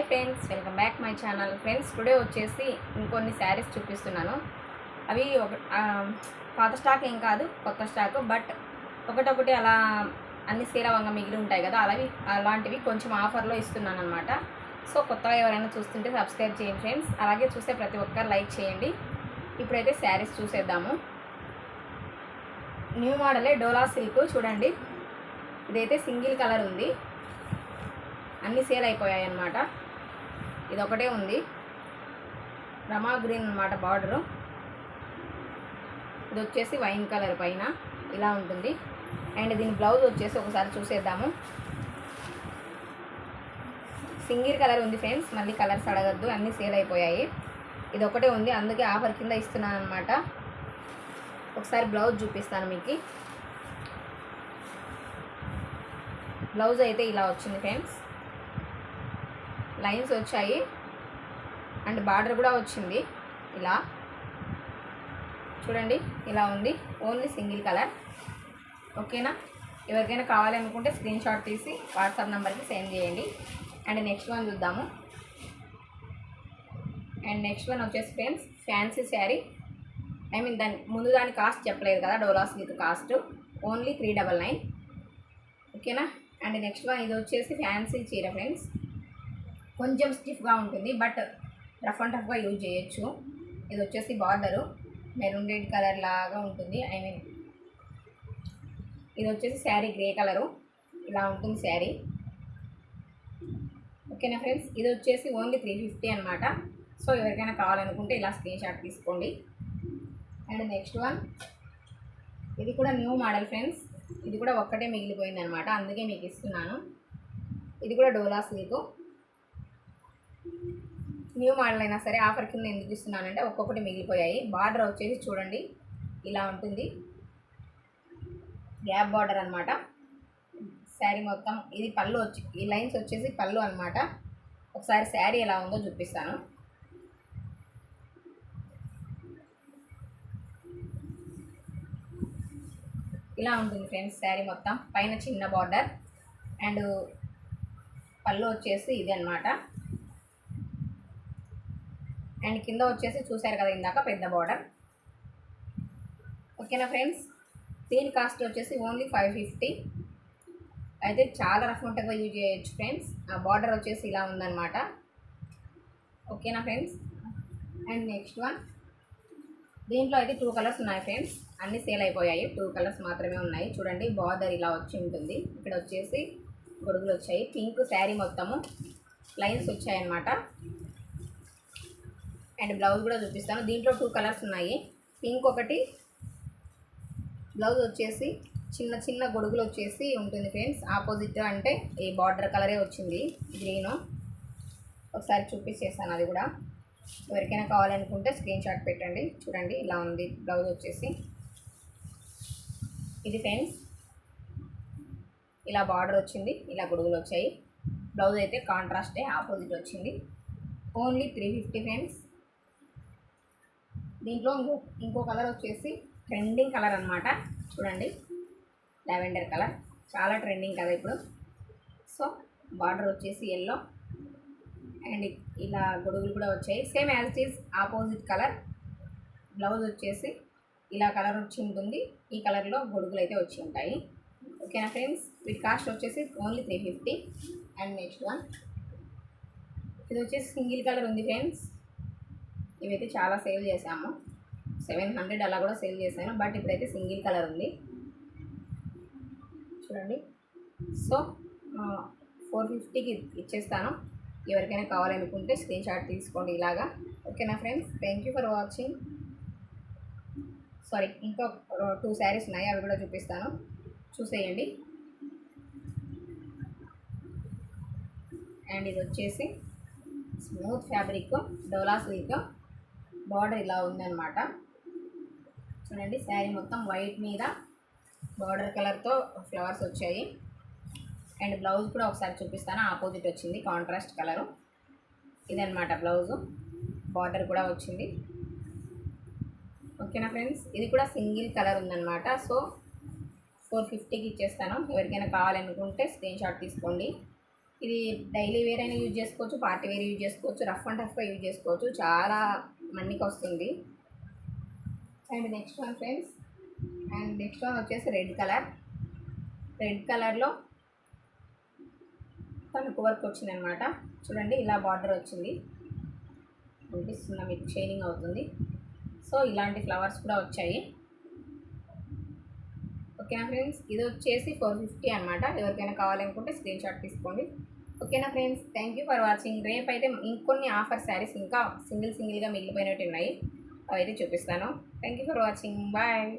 Hi friends welcome back my channel. Friends today వచ్చేసి ఇంకొన్ని శారీస్ చూపిస్తున్నాను. అవి ఒక పాత స్టాక్ ఏం కాదు కొత్త స్టాక్ బట్ ఒకటొకటి అలా అన్ని సీరవంగా మిగిలి ఉంటాయి కదా అలావి అలాంటివి కొంచెం ఆఫర్లో ఇస్తున్నాను అనమాట సో కొత్తగా ఎవరైనా చూస్తుంటే సబ్స్క్రైబ్ చేయండి ఫ్రెండ్స్. అలాగే చూసే ప్రతి ఒక్కరు లైక్ చేయండి. ఇప్పుడైతే శారీస్ చూసేద్దాము. న్యూ మోడలే డోలా సిల్క్ చూడండి. ఇదైతే సింగిల్ కలర్ ఉంది. అన్నీ సేల్ అయిపోయాయి అన్నమాట ఇది ఒకటే ఉంది. రమా గ్రీన్ అన్నమాట బార్డరు. ఇది వచ్చేసి వైన్ కలర్ పైన ఇలా ఉంటుంది. అండ్ దీని బ్లౌజ్ వచ్చేసి ఒకసారి చూసేద్దాము. సింగిల్ కలర్ ఉంది ఫ్రెండ్స్ మళ్ళీ కలర్స్ అడగద్దు అన్నీ సేల్ అయిపోయాయి. ఇది ఒకటే ఉంది అందుకే ఆఫర్ కింద ఇస్తున్నాను అనమాట ఒకసారి బ్లౌజ్ చూపిస్తాను మీకు. బ్లౌజ్ అయితే ఇలా వచ్చింది ఫ్రెండ్స్. లైన్స్ వచ్చాయి. అండ్ బార్డర్ కూడా వచ్చింది. ఇలా. చూడండి ఇలా ఉంది. Only single colour. ఓకేనా? ఎవరికైనా కావాలనుకుంటే స్క్రీన్ షాట్ తీసి వాట్సాప్ నెంబర్కి సెండ్ చేయండి. అండ్ నెక్స్ట్ వన్ చూద్దాము. అండ్ నెక్స్ట్ వన్ వచ్చేసి friends fancy sari. I mean దాని ముందు దాని కాస్ట్ చెప్పలేదు కదా Dola silk cost. Only three double nine. ఓకేనా? అండ్ నెక్స్ట్ వన్ ఇది వచ్చేసి ఫ్యాన్సీ చీర ఫ్రెండ్స్. కొంచెం స్టిఫ్గా ఉంటుంది బట్ రఫ్ అండ్ టఫ్గా యూజ్ చేయొచ్చు. ఇది వచ్చేసి బార్డరు మెరూన్ రెడ్ కలర్ లాగా ఉంటుంది. ఐ మీన్ ఇది వచ్చేసి శారీ గ్రే కలరు ఇలా ఉంటుంది శారీ. ఓకేనా ఫ్రెండ్స్? ఇది వచ్చేసి ఓన్లీ త్రీ ఫిఫ్టీ అనమాట సో ఎవరికైనా కావాలనుకుంటే ఇలా స్క్రీన్ షాట్ తీసుకోండి. And next one. ఇది కూడా న్యూ మోడల్ ఫ్రెండ్స్. ఇది కూడా ఒక్కటే మిగిలిపోయింది అనమాట అందుకే మీకు ఇస్తున్నాను. ఇది కూడా డోలా సిల్క్. న్యూ మోడల్ అయినా సరే ఆఫర్ కింద ఎందుకు ఇస్తున్నానంటే ఒక్కొక్కటి మిగిలిపోయాయి. బార్డర్ వచ్చేసి చూడండి ఇలా ఉంటుంది. గ్యాప్ బార్డర్ అనమాట శారీ మొత్తం ఇది పళ్ళు వచ్చి ఈ లైన్స్ వచ్చేసి పళ్ళు అనమాట ఒకసారి శారీ ఎలా ఉందో చూపిస్తాను. ఇలా ఉంటుంది ఫ్రెండ్స్ శారీ మొత్తం. పైన చిన్న బార్డర్. అండ్ పళ్ళు వచ్చేసి ఇది అనమాట అండ్ కింద వచ్చేసి చూశారు కదా ఇందాక పెద్ద బార్డర్ ఓకేనా ఫ్రెండ్స్ దీని కాస్ట్ వచ్చేసి ఓన్లీ ఫైవ్ ఫిఫ్టీ అయితే చాలా రఫ్ ఉంటుందిగా యూజ్ చేయొచ్చు ఫ్రెండ్స్ ఆ బార్డర్ వచ్చేసి ఇలా ఉందన్నమాట. ఓకేనా ఫ్రెండ్స్ అండ్ నెక్స్ట్ వన్ దీంట్లో అయితే టూ కలర్స్ ఉన్నాయి ఫ్రెండ్స్ అన్నీ సేల్ అయిపోయాయి. టూ కలర్స్ మాత్రమే ఉన్నాయి. చూడండి బార్డర్ ఇలా వచ్చి ఉంటుంది. ఇక్కడ వచ్చేసి గొడుగులు వచ్చాయి. పింక్ శారీ మొత్తము. లైన్స్ వచ్చాయన్నమాట. అండ్ బ్లౌజ్ కూడా చూపిస్తాను. దీంట్లో టూ కలర్స్ ఉన్నాయి. పింక్ ఒకటి బ్లౌజ్ వచ్చేసి చిన్న చిన్న గొడుగులు వచ్చేసి ఉంటుంది ఫ్రెండ్స్. ఆపోజిట్ అంటే ఈ బార్డర్ కలరే వచ్చింది గ్రీన్ ఒకసారి చూపించేస్తాను అది కూడా. ఎవరికైనా కావాలనుకుంటే స్క్రీన్ షాట్ పెట్టండి. చూడండి ఇలా ఉంది బ్లౌజ్ వచ్చేసి. ఇది ఫ్రెండ్స్ ఇలా బార్డర్ వచ్చింది ఇలా గొడుగులు వచ్చాయి. బ్లౌజ్ అయితే కాంట్రాస్టే ఆపోజిట్ వచ్చింది. ఓన్లీ త్రీ ఫిఫ్టీ ఫ్రెండ్స్ దీంట్లో ఇంకో ఇంకో కలర్ వచ్చేసి ట్రెండింగ్ కలర్ అనమాట చూడండి. లావెండర్ కలర్ చాలా ట్రెండింగ్ కదా ఇప్పుడు. సో బార్డర్ వచ్చేసి ఎల్లో అండ్ ఇలా గొడుగులు కూడా వచ్చాయి. Same as it is opposite colour blouse వచ్చేసి ఇలా కలర్ వచ్చి ఉంటుంది. ఈ కలర్లో గొడుగులు అయితే వచ్చి ఉంటాయి. ఓకేనా ఫ్రెండ్స్ వీటి కాస్ట్ వచ్చేసి only three fifty and next one ఇది వచ్చేసి సింగిల్ కలర్ ఉంది ఫ్రెండ్స్ ఇవైతే చాలా సేల్ చేశాము సెవెన్ హండ్రెడ్ అలా కూడా సేల్ చేశాను. బట్ ఇప్పుడైతే సింగిల్ కలర్ ఉంది. చూడండి. సో ఫోర్ ఫిఫ్టీకి ఇచ్చేస్తాను. ఎవరికైనా కావాలనుకుంటే స్క్రీన్ షాట్ తీసుకోండి ఇలాగా. ఓకేనా friends? Thank you for watching. Sorry ఇంకా టూ శారీస్ ఉన్నాయి. అవి కూడా చూపిస్తాను. చూసేయండి. అండ్ ఇది వచ్చేసి smooth fabric Dola silk. Border ఇలా ఉందన్నమాట. చూడండి శారీ మొత్తం వైట్ మీద బార్డర్ కలర్తో ఫ్లవర్స్ వచ్చాయి. అండ్ బ్లౌజ్ కూడా ఒకసారి చూపిస్తాను. ఆపోజిట్ వచ్చింది కాంట్రాస్ట్ కలరు. ఇదనమాట బ్లౌజు. బార్డర్ కూడా వచ్చింది. ఓకేనా ఫ్రెండ్స్? ఇది కూడా సింగిల్ కలర్ ఉందన్నమాట. సో ఫోర్ ఫిఫ్టీకి ఇచ్చేస్తాను. ఎవరికైనా కావాలనుకుంటే స్క్రీన్ షాట్ తీసుకోండి. ఇది డైలీ వేర్ అయినా యూజ్ చేసుకోవచ్చు పార్టీ వేర్ యూజ్ చేసుకోవచ్చు రఫ్ అండ్ టఫ్గా యూజ్ చేసుకోవచ్చు. చాలా మన్నీకి వస్తుంది and next one friends and next one వచ్చేసి రెడ్ కలర్. రెడ్ కలర్లో తణుకు వర్క్ వచ్చింది అనమాట చూడండి ఇలా బార్డర్ వచ్చింది. అనిపిస్తుందా మీకు? షైనింగ్ అవుతుంది. సో ఇలాంటి ఫ్లవర్స్ కూడా వచ్చాయి. ఓకేనా ఫ్రెండ్స్? ఇది వచ్చేసి ఫోర్ ఫిఫ్టీ అనమాట. ఎవరికైనా కావాలనుకుంటే స్క్రీన్ షాట్ తీసుకోండి. ఓకేనా friends? Thank you for watching రేపు అయితే ఇంకొన్ని ఆఫర్ శారీస్ ఇంకా సింగిల్ సింగిల్గా మిగిలిపోయినట్టు ఉన్నాయి. అవైతే చూపిస్తాను. Thank you for watching bye